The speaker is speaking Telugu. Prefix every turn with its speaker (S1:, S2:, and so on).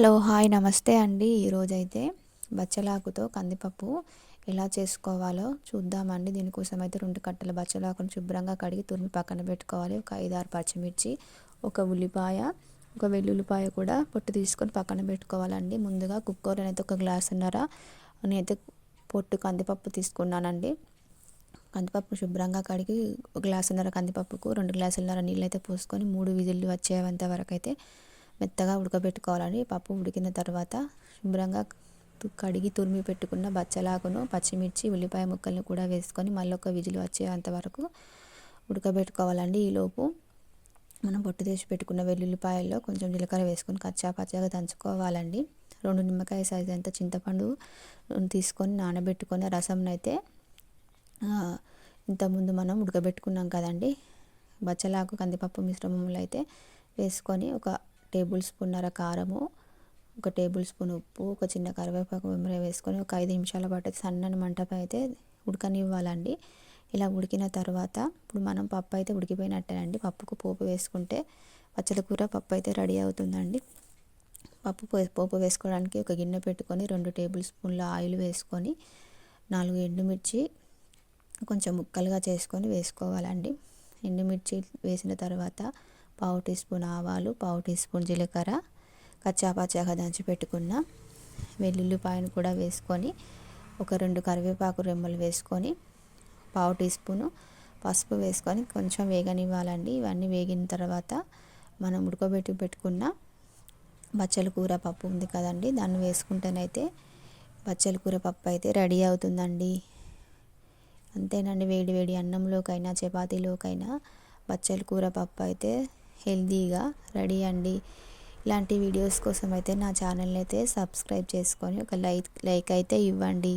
S1: హలో హాయ్ నమస్తే అండి. ఈరోజైతే బచ్చలాకుతో కందిపప్పు ఎలా చేసుకోవాలో చూద్దామండి. దీనికోసం అయితే రెండు కట్టల బచ్చలాకును శుభ్రంగా కడిగి తురిమి పక్కన పెట్టుకోవాలి. ఒక ఐదు ఆరు పచ్చిమిర్చి ఒక ఉల్లిపాయ ఒక వెల్లుల్లిపాయ కూడా పొట్టు తీసుకొని పక్కన పెట్టుకోవాలండి. ముందుగా కుక్కర్ అయితే ఒక గ్లాసున్నర నేనైతే పొట్టు కందిపప్పు తీసుకున్నానండి. కందిపప్పు శుభ్రంగా కడిగి ఒక గ్లాసున్నర కందిపప్పుకు రెండు గ్లాసులన్నర నీళ్ళు అయితే పోసుకొని మూడు విజిల్లు వచ్చేంత వరకు అయితే మెత్తగా ఉడకబెట్టుకోవాలండి పప్పు ఉడికిన తర్వాత శుభ్రంగా కడిగి తురిమి పెట్టుకున్న బచ్చలాకును పచ్చిమిర్చి ఉల్లిపాయ ముక్కల్ని కూడా వేసుకొని మళ్ళీ ఒక విజిల్ వచ్చేంత వరకు ఉడకబెట్టుకోవాలండి. ఈలోపు మనం పొట్టు తీసి పెట్టుకున్న వెల్లుల్లిపాయల్లో కొంచెం జీలకర్ర వేసుకొని కచ్చా పచ్చగా దంచుకోవాలండి. రెండు నిమ్మకాయ సైజు అంత చింతపండు తీసుకొని నానబెట్టుకొని రసంనైతే ఇంతకుముందు మనం ఉడకబెట్టుకున్నాం కదండి. బచ్చలాకు కందిపప్పు మిశ్రమంలో అయితే వేసుకొని ఒక టేబుల్ స్పూన్నర కారము ఒక టేబుల్ స్పూన్ ఉప్పు ఒక చిన్న కరివేపాకు వెంబర వేసుకొని ఒక ఐదు నిమిషాల పాటు సన్నని మంటపై అయితే ఉడకనివ్వాలండి. ఇలా ఉడికిన తర్వాత ఇప్పుడు మనం పప్పు అయితే ఉడికిపోయినట్టేనండి. పప్పుకు పోపు వేసుకుంటే పచ్చడి కూర పప్పు అయితే రెడీ అవుతుందండి. పప్పు పోపు వేసుకోవడానికి ఒక గిన్నె పెట్టుకొని రెండు టేబుల్ స్పూన్ల ఆయిల్ వేసుకొని నాలుగు ఎండుమిర్చి కొంచెం ముక్కలుగా చేసుకొని వేసుకోవాలండి. ఎండుమిర్చి వేసిన తర్వాత పావు టీ స్పూన్ ఆవాలు పావు టీ స్పూన్ జీలకర్ర కచ్చాపచ్చాగా దంచి పెట్టుకున్న వెల్లుల్లిపాయను కూడా వేసుకొని ఒక రెండు కరివేపాకు రెమ్మలు వేసుకొని పావు టీ స్పూను పసుపు వేసుకొని కొంచెం వేగనివ్వాలండి. ఇవన్నీ వేగిన తర్వాత మనం ఉడకబెట్టి పెట్టుకున్న బచ్చల కూర పప్పు ఉంది కదండి దాన్ని వేసుకుంటేనైతే బచ్చల కూర పప్పు అయితే రెడీ అవుతుందండి. అంతేనండి వేడి వేడి అన్నంలోకైనా చపాతీలోకైనా బచ్చల కూర పప్పు అయితే హెల్తీగా రెడీ అండి. ఇలాంటి వీడియోస్ కోసం అయితే నా ఛానల్ని అయితే సబ్స్క్రైబ్ చేసుకొని ఒక లైక్ లైక్ అయితే ఇవ్వండి.